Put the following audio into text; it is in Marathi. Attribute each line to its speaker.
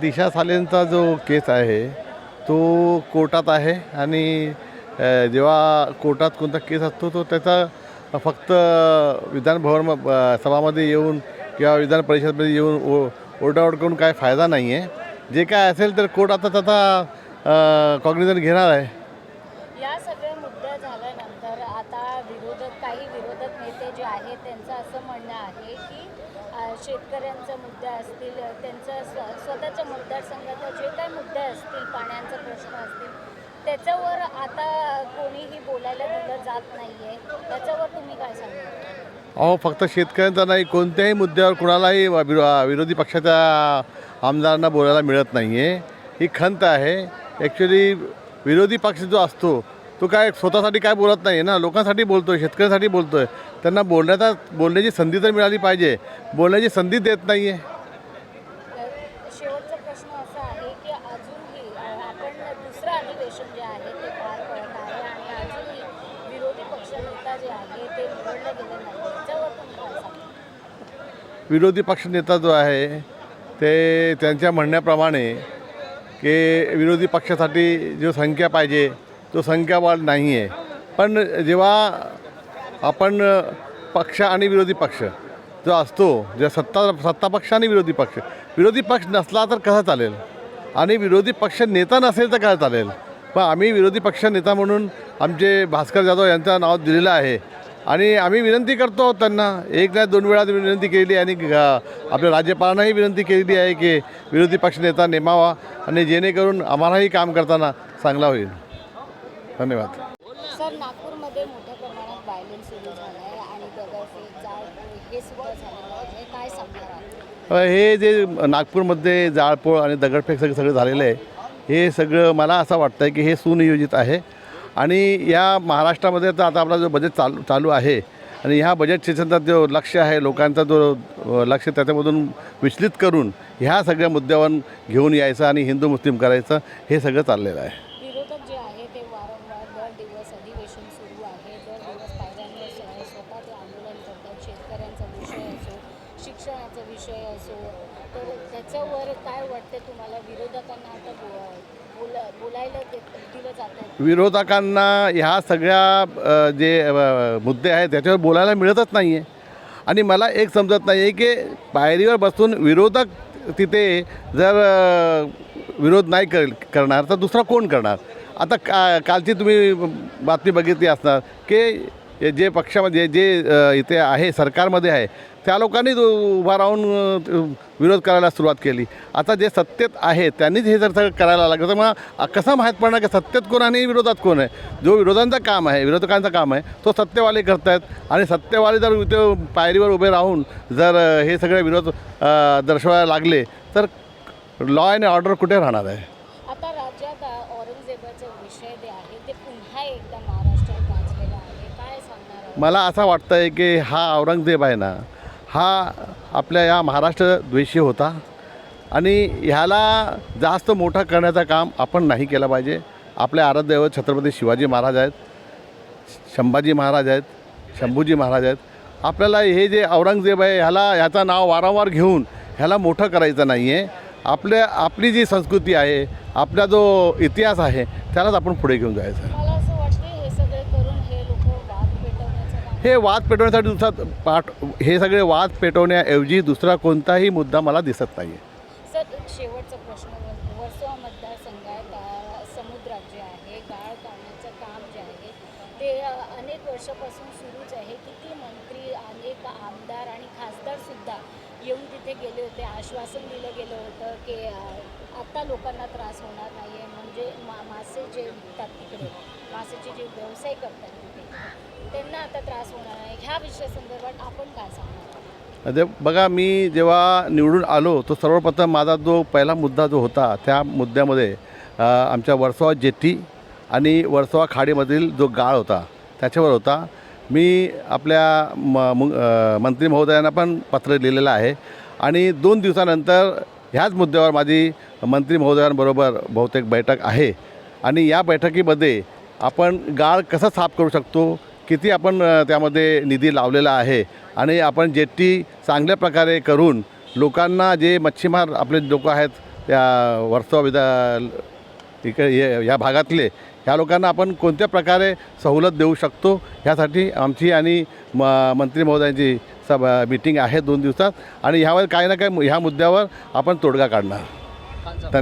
Speaker 1: दिशा सालेंचा जो केस आहे तो कोर्टात आहे आणि जेव्हा कोर्टात कोणता केस असतो तो त्याचा फक्त विधानभवन सभामध्ये येऊन किंवा विधान परिषदमध्ये येऊन ओ ओरडाओरड करून काय फायदा नाही आहे जे काय असेल तर कोर्ट आता त्याचा कॉग्निझन घेणार आहे
Speaker 2: या सगळ्या मुद्दा झाल्यानंतर आता विरोधक काही विरोधक नेते जे आहेत त्यांचं असं म्हणणं आहे की शेतकऱ्यांचा मुद्दा असतील त्यांचा स स्वतःच्या मतदारसंघाचा जे काही मुद्दे असतील पाण्याचा प्रश्न असतील त्याच्यावर आता कोणीही बोलायला दिलं जात नाही आहे त्याच्यावर तुम्ही काय सांगता?
Speaker 1: अहो फक्त शेतकऱ्यांचा नाही कोणत्याही मुद्द्यावर कुणालाही विरो विरोधी पक्षाच्या आमदारांना बोलायला मिळत नाही आहे ही खंत आहे. ॲक्च्युली विरोधी पक्ष जो असतो तो काय स्वतःसाठी काय बोलत नाही ना? लोकांसाठी बोलतो आहे शेतकऱ्यांसाठी बोलतो आहे त्यांना बोलण्याचा बोलण्याची संधी तर मिळाली पाहिजे. बोलण्याची संधी देत नाही आहे
Speaker 2: तर शेवटचा प्रश्न असा आहे की अजूनही अ, आपण दुसरं अधिवेशन जे आहे ते पार पडत आहे आणि अजूनही विरोधी पक्ष नेता जे आहे ते निवडलं गेलं नाही त्याच्यावर तुम्ही काय सांगता
Speaker 1: विरोधी पक्षनेता जो आहे ते त्यांच्या म्हणण्याप्रमाणे की विरोधी पक्षासाठी जो संख्या पाहिजे तो संख्याबळ नाही आहे पण जेव्हा आपण पक्ष आणि विरोधी पक्ष जो असतो जे सत्ता सत्ता पक्ष आणि विरोधी पक्ष विरोधी पक्ष नसला तर कसं चालेल? आणि विरोधी पक्ष नेता नसेल तर काय चालेल? पण आम्ही विरोधी पक्ष नेता म्हणून आमचे भास्कर जाधव यांचं नाव दिलेलं आहे. आणि आम्ही विनंती करतो त्यांना एक नाही दोन वेळा विनंती केलेली आहे आणि आपल्या राज्यपालांनाही विनंती केलेली आहे की विरोधी पक्ष नेता नेमावा आणि जेणेकरून आम्हालाही काम करताना चांगला होईल. धन्यवाद.
Speaker 2: सर नागपूरमध्ये मोठ्या प्रमाणात सुरू झाला आहे आणि दगडफेक जाळपोळ हे सुद्धा झालेलं आहे. काय सांगणार
Speaker 1: हे जे नागपूरमध्ये जाळपोळ आणि दगडफेक सगळं सगळं झालेलं आहे हे सगळं मला असं वाटतं आहे की हे सुनियोजित आहे. आणि या महाराष्ट्रामध्ये तर आता आपला जो बजेट चालू चालू आहे आणि ह्या बजेट सेशनचा जो लक्ष आहे लोकांचा जो लक्ष त्याच्यामधून विचलित करून ह्या सगळ्या मुद्द्यावर घेऊन यायचं आणि हिंदू मुस्लिम करायचं हे सगळं चाललेलं आहे
Speaker 2: विरोधक जे आहे ते वारंवार दर दिवस अधिवेशन सुरू आहे दर दिवस पायऱ्यांवर स- स्वतः ते आंदोलन करतात शेतकऱ्यांचा विषय असो शिक्षणाचा विषय असो तर त्याच्यावर काय वाटतं तुम्हाला? विरोधकांना आता बोला बोलायला दिलं जातं
Speaker 1: विरोधकांना ह्या सगळ्या जे मुद्दे आहेत त्याच्यावर बोलायला मिळतच नाही आहे आणि मला एक समजत नाही आहे की पायरीवर बसून विरोधक तिथे जर विरोध नाही कर करणार तर दुसरा कोण करणार? आता का कालची तुम्ही बातमी बघितली असणार की जे पक्षामध्ये जे इथे आहे सरकारमध्ये आहे त्या लोकांनीच उभा राहून विरोध करायला सुरुवात केली. आता जे सत्तेत आहे त्यांनीच हे जर सगळं करायला लागलं तर मग कसं माहीत पडणार की सत्तेत कोण आणि विरोधात कोण आहे? जो विरोधांचं काम आहे विरोधकांचं काम आहे तो सत्तेवाले करत आहेत आणि सत्तेवाले जर इथे पायरीवर उभे राहून जर हे सगळे विरोध दर्शवायला लागले तर लॉ अँड ऑर्डर कुठे राहणार आहे?
Speaker 2: आता राज्यात औरंगजेबाचा विषय जे आहे ते पुन्हा एकदा महाराष्ट्रात गाजलेला आहे काय सांगणार आहात?
Speaker 1: मला असं वाटतं आहे की हा औरंगजेब आहे ना हा आपल्या या महाराष्ट्र द्वेषी होता. आणि ह्याला जास्त मोठा करण्याचं काम आपण नाही केलं पाहिजे. आपले आराध्यवर छत्रपती शिवाजी महाराज आहेत संभाजी महाराज आहेत शंभूजी महाराज आहेत. आपल्याला हे जे औरंगजेब आहे ह्याला ह्याचं नाव वारंवार घेऊन ह्याला मोठं करायचं नाही आहे आपल्या आपली जी संस्कृती आहे आपला जो इतिहास आहे त्यालाच आपण पुढे घेऊन जायचं.
Speaker 2: हे वाद
Speaker 1: पेटवण्यासाठी दुसरा पाठ हे सगळे वाद पेटवण्याऐवजी दुसरा कोणताही मुद्दा मला दिसत नाही आहे
Speaker 2: शेवटचा प्रश्न वर- वर्सोवा मतदारसंघात अ, समुद्रात जे आहे गाळ काढण्याचं काम जे आहे ते अनेक वर्षापासून सुरूच आहे. किती मंत्री अनेक आमदार आणि खासदारसुद्धा येऊन तिथे गेले होते. आश्वासन दिलं गेलं होतं की आत्ता लोकांना त्रास होणार नाही आहे म्हणजे मा मासे जे विकतात तिकडे मासेचे जे व्यवसाय करतात तिकडे त्यांना आता त्रास होणार नाही. ह्या विषयासंदर्भात आपण काय सांगणार?
Speaker 1: म्हणजे बघा मी जेव्हा निवडून आलो तो सर्वप्रथम माझा जो पहिला मुद्दा जो होता त्या मुद्द्यामध्ये आमच्या वर्सोवा जेट्टी आणि वर्सोवा खाडीमधील जो गाळ होता त्याच्यावर होता. मी आपल्या म मंत्री महोदयांना पण पत्र लिहिलेलं आहे. आणि दोन दिवसानंतर ह्याच मुद्द्यावर माझी मंत्री महोदयांबरोबर बहुतेक बैठक आहे. आणि या बैठकीमध्ये आपण गाळ कसा साफ करू शकतो? किती आपण त्यामध्ये निधी लावलेला आहे? आणि आपण जेट्टी चांगल्या प्रकारे करून लोकांना जे मच्छीमार आपले लोक आहेत त्या वर्सोवा विदा इकडे हे- ह्या भागातले ह्या लोकांना आपण कोणत्या प्रकारे सवलत देऊ शकतो? ह्यासाठी आमची आणि म मंत्री महोदयांची सब मीटिंग आहे दोन दिवसात. आणि ह्यावर काही ना काही ह्या मुद्द्यावर आपण तोडगा काढणार. धन्यवाद